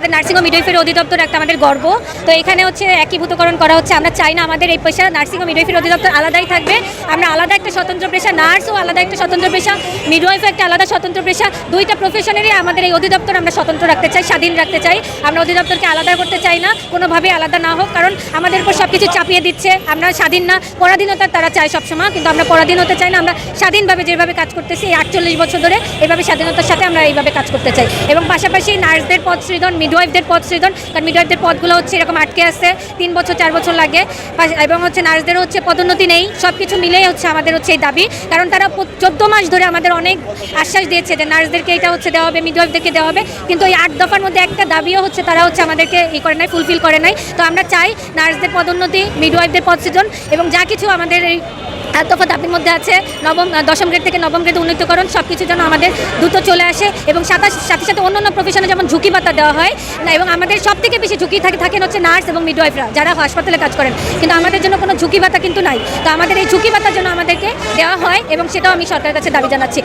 আমাদের নার্সিং ও মিডওয়াইফারি অধিদপ্তর একটা আমাদের গর্ব। তো এখানে হচ্ছে একীভূতকরণ করা হচ্ছে। আমরা চাই না আমাদের এই পেশা নার্সিং ও মিডওয়াইফারি অধিদপ্তর আলাদাই থাকবে। আমরা আলাদা একটা স্বতন্ত্র পেশা নার্সও আলাদা একটা স্বতন্ত্র পেশা, মিডওয়াইফ একটা আলাদা স্বতন্ত্র পেশা। দুইটা প্রফেশনেরই আমাদের এই অধিদপ্তর আমরা স্বতন্ত্র রাখতে চাই, স্বাধীন রাখতে চাই। আমরা অধিদপ্তরকে আলাদা করতে চাই না, কোনোভাবে আলাদা না হোক। কারণ আমাদের উপর সব কিছু চাপিয়ে দিচ্ছে। আমরা স্বাধীন না। পরাধীনতা তারা চায় সবসময়, কিন্তু আমরা পরাধীন হতে চাই না। আমরা স্বাধীনভাবে যেভাবে কাজ করতেছি, এই আটচল্লিশ বছর ধরে এভাবে স্বাধীনতার সাথে আমরা এইভাবে কাজ করতে চাই। এবং পাশাপাশি নার্সদের পদ সৃজন মিডওয়াইফদের পদ সৃজন, কারণ মিডওয়াইফদের পদগুলো হচ্ছে এরকম আটকে আছে, তিন বছর, চার বছর লাগে। এবং হচ্ছে নার্সদেরও হচ্ছে পদোন্নতি নেই সব কিছু মিলেই হচ্ছে আমাদের হচ্ছে এই দাবি। কারণ তারা চোদ্দ মাস ধরে আমাদের অনেক আশ্বাস দিয়েছে যে নার্সদেরকে এটা হচ্ছে দেওয়া হবে, মিডওয়াইফদেরকে দেওয়া হবে। কিন্তু এই আট দফার মধ্যে একটা দাবিও হচ্ছে তারা হচ্ছে আমাদেরকে ই করে নাই ফুলফিল করে নাই। তো আমরা চাই নার্সদের পদোন্নতি, মিডওয়াইফদের পদ সৃজন এবং যা কিছু আমাদের এই দফা দাবির মধ্যে আছে নবম দশম গ্রেড থেকে নবম গ্রেড উন্নীতকরণ সব কিছু যেন আমাদের দ্রুত চলে আসে এবং সাথে সাথে সাথে অন্য অন্য প্রফেশনে যেমন ঝুঁকি ভাতা দেওয়া হয়, না, এবং আমাদের সব থেকে বেশি ঝুঁকি থাকে, থাকেন হচ্ছে নার্স এবং মিডওয়াইফরা যারা হাসপাতালে কাজ করেন। কিন্তু আমাদের জন্য কোনো ঝুঁকি ভাতা কিন্তু নাই। তো আমাদের এই ঝুঁকি ভাতার জন্য আমাদেরকে দেওয়া হয় এবং সেটাও আমি সরকারের কাছে দাবি জানাচ্ছি।